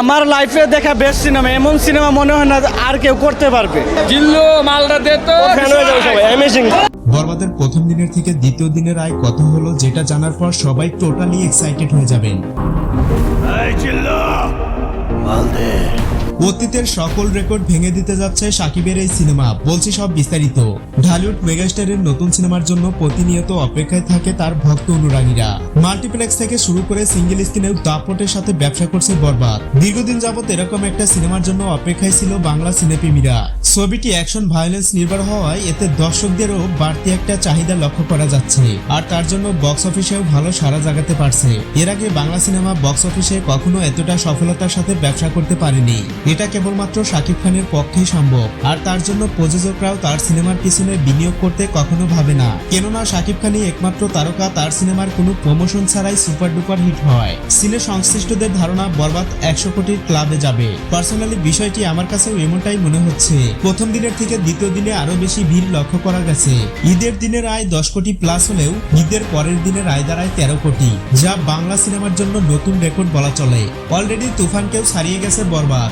আমার লাইফে দেখা বেস্ট সিনেমা এমন সিনেমা মনে হয় না আর কেউ করতে পারবে। জিল্লু মালটা দে তো। অ্যামেজিং বরবাদের প্রথম দিনের থেকে দ্বিতীয় দিনের আয় কত হলো যেটা জানার পর সবাই টোটালি এক্সাইটেড হয়ে যাবেন। অতীতের সকল রেকর্ড ভেঙে দিতে যাচ্ছে সাকিবের এই সিনেমা, বলছি সব বিস্তারিত। ঢালিউড মেগাস্টারের নতুন সিনেমার জন্য প্রতিনিয়ত অপেক্ষায় থাকে তার ভক্ত অনুরাগীরা। মাল্টিপ্লেক্স থেকে শুরু করে সিঙ্গেল স্ক্রিনেও দাপটের সাথে ব্যবসা করছে বরবাদ। দীর্ঘদিন যাবত এরকম একটা সিনেমার জন্য অপেক্ষায় ছিল বাংলা সিনেপ্রেমীরা। ছবিটি অ্যাকশন ভায়োলেন্স নির্ভর হওয়ায় এতে দর্শকদেরও বাড়তি একটা চাহিদা লক্ষ্য করা যাচ্ছে। আর তার জন্য বক্স অফিসেও ভালো সাড়া জাগাতে পারছে। এর আগে বাংলা সিনেমা বক্স অফিসে কখনো এতটা সফলতার সাথে ব্যবসা করতে পারেনি। এটা কেবলমাত্র শাকিব খানের পক্ষেই সম্ভব। আর তার জন্য প্রযোজকরাও তার সিনেমার পিছনে বিনিয়োগ করতে কখনো ভাবে না। কেননা শাকিব খানই একমাত্র তারকা, তার সিনেমার কোনো প্রমোশন ছাড়াই সুপার ডুপার হিট হয়। সিনে সংশ্লিষ্টদের ধারণা, বরবাদ একশো কোটির ক্লাবে যাবে। পার্সোনালি বিষয়টি আমার কাছেও এমনটাই মনে হচ্ছে। প্রথম দিনের থেকে দ্বিতীয় দিনে আরও বেশি ভিড় লক্ষ্য করা গেছে। ঈদের দিনের আয় দশ কোটি প্লাস হলেও ঈদের পরের দিনের আয় দাঁড়ায় তেরো কোটি, যা বাংলা সিনেমার জন্য নতুন রেকর্ড বলা চলে। অলরেডি তুফানকেও ছাড়িয়ে গেছে বরবাদ।